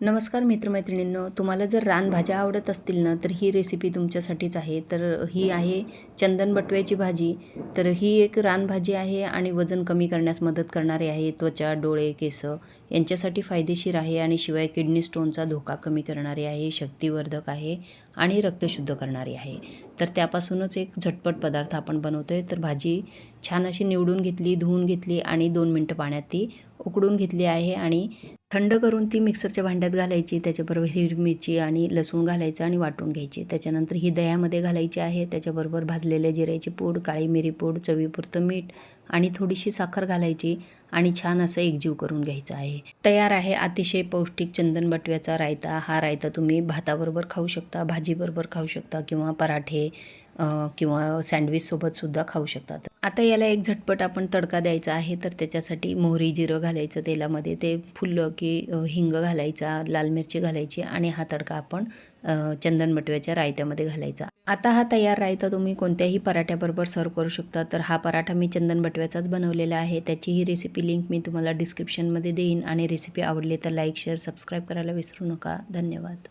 नमस्कार मित्रमैत्रिणींनो तुम्हाला जर रानभाज्या आवडत असतील ना तर ही रेसिपी तुमच्यासाठीच आहे. तर ही आहे चंदन बटव्याची भाजी. तर ही एक रानभाजी आहे आणि वजन कमी करण्यास मदत करणारी आहे. त्वचा डोळे केस यांच्यासाठी फायदेशीर आहे आणि शिवाय किडनी स्टोनचा धोका कमी करणारी आहे शक्तिवर्धक आहे आणि रक्तशुद्ध करणारी आहे. तर त्यापासूनच एक झटपट पदार्थ आपण बनवतो आहे तर भाजी छान अशी निवडून घेतली धुवून घेतली आणि दोन मिनटं पाण्यात ती उकडून घेतली आहे आणि थंड करून ती मिक्सरच्या भांड्यात घालायची त्याच्याबरोबर हिरवी मिरची आणि लसूण घालायचं आणि वाटून घ्यायची. त्याच्यानंतर ही दह्यामध्ये घालायची आहे. त्याच्याबरोबर भाजलेल्या जिऱ्याची पूड काळी मिरी पूड चवीपुरतं मीठ आणि थोडीशी साखर घालायची आणि छान असं एकजीव करून घ्यायचं आहे. तयार आहे अतिशय पौष्टिक चंदन बटव्याचा रायता. हा रायता तुम्ही भाताबरोबर खाऊ शकता भाजीबरोबर खाऊ शकता किंवा पराठे किंवा सँडविचसोबतसुद्धा खाऊ शकतात. आता याला एक झटपट आपण तडका द्यायचा आहे तर त्याच्यासाठी मोहरी जिरं घालायचं तेलामध्ये. ते फुललं की हिंग घालायचा लाल मिरची घालायची आणि हा तडका आपण चंदन बटव्याच्या रायत्यामध्ये घालायचा. आता हा तयार रायता तुम्ही कोणत्याही पराठ्याबरोबर सर्व करू शकता तर हा पराठा मी चंदन बटव्याचाच बनवलेला आहे. त्याची ही रेसिपी लिंक मी तुम्हाला डिस्क्रिप्शनमध्ये देईन आणि रेसिपी आवडली तर लाईक शेअर सबस्क्राईब करायला विसरू नका. धन्यवाद.